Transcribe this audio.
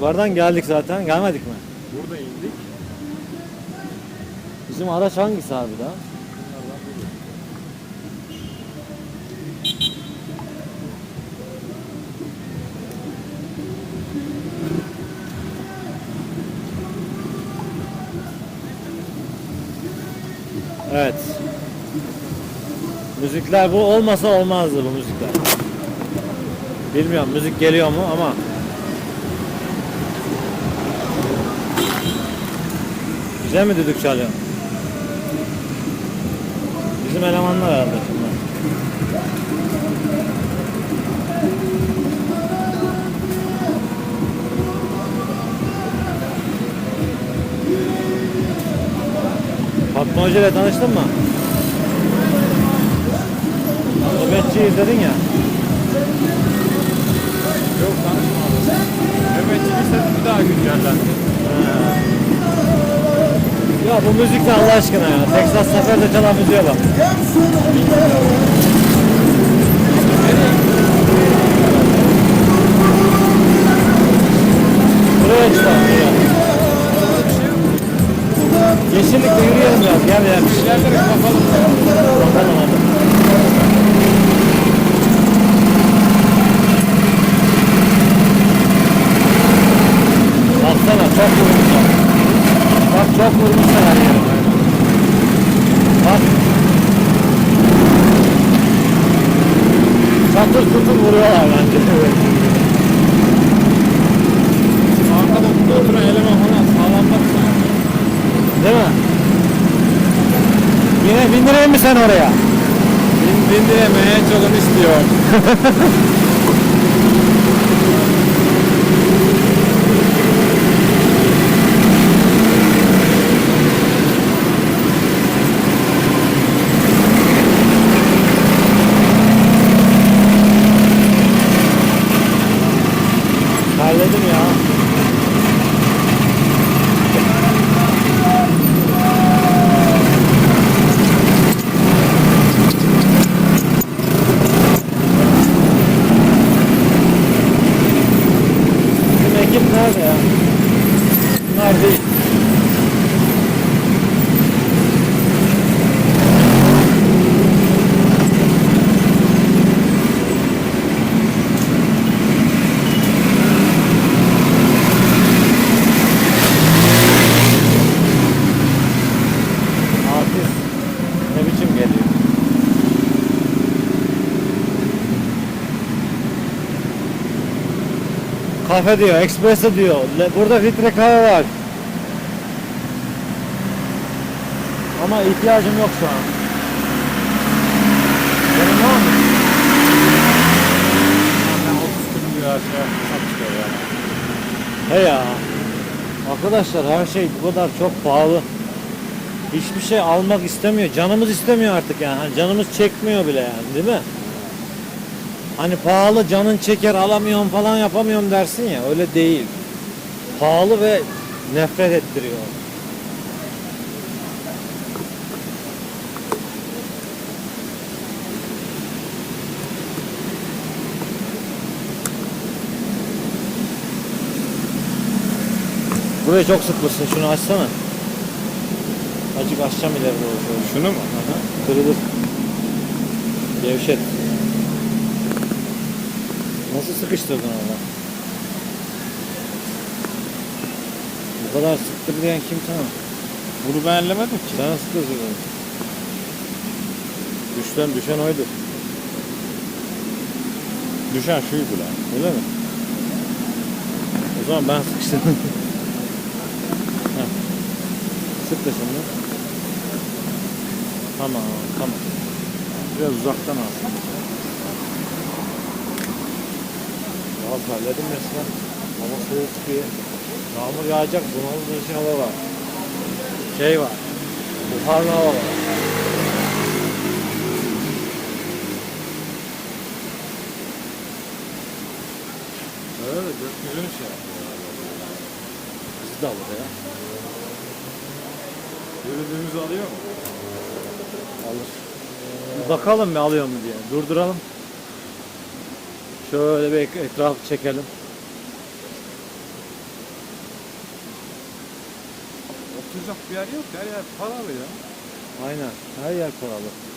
Yukarıdan geldik zaten. Gelmedik mi? Burada indik. Bizim araç hangisi abi daha? Evet. Müzikler bu olmasa olmazdı bu müzikler. Bilmiyorum müzik geliyor mu ama Güzel mi düdük çalıyor? Bizim elemanlar herhalde şunlar. Fatma Hoca ile tanıştın mı? Nöbetçi izledin ya. Yok tanışmadım. Nöbetçi lisesi bir daha güncellendi. Ya bu müzik ne Allah aşkına ya. Texas Sefer'de çalan müziğe bak. Buraya çıkalım. Buraya. Yeşillikte yürüyelim biraz. Gel gel. Kapalı. Bakalım hadi. Baksana çok vurmuşlar. Bak çok vurmuşlar her yere. Bak. Çatır tutur vuruyorlar bence. Arkada burada oturan eleman falan sağlam baksana. Değil mi? Yine bindireyim mi sen oraya? Bin, bindiremeye çok istiyor. Terledim ya. Bizim Kafe diyor, espresso diyor. Burada filtre kahve var. Ama ihtiyacım yok şu an. Senin var mı? Ben 30 gün bir aşağı hesap çıkıyor yani. He ya. Arkadaşlar her şey bu kadar çok pahalı. Hiçbir şey almak istemiyor. Canımız istemiyor artık yani. Canımız çekmiyor bile yani değil mi? Hani pahalı canın çeker alamıyorum falan yapamıyorum dersin ya öyle değil. Pahalı ve nefret ettiriyor. Burayı çok sıkmışsın şunu açsana. Acık açacağım ileri doğru. Şunu mu? Aha, kırılır. Gevşet. Nasıl sıkıştırdın ama? Bu kadar sıktırlayan kim sana? Bunu ben ellemedim ki. Sen sıkıştırdın. Düşten düşen oydu. Düşen şuydu lan. Öyle mi? O zaman ben sıkıştırdım. Sık da şimdi. Tamam, tamam. Biraz uzaktan al. Ya terledim resmen. Hava soğuk çıkıyor. Yağmur yağacak, bunaltıcı hava var. Şey var. Buharlı hava var. Öyle gökyüzünü şey yapıyor. Bizi de alır ya. Yürüdüğümüzü alıyor mu? Alır. Bir bakalım bir alıyor mu diye. Durduralım. Şöyle bir etraf çekelim. Oturacak bir yer yok. Her yer paralı ya. Aynen. Her yer paralı.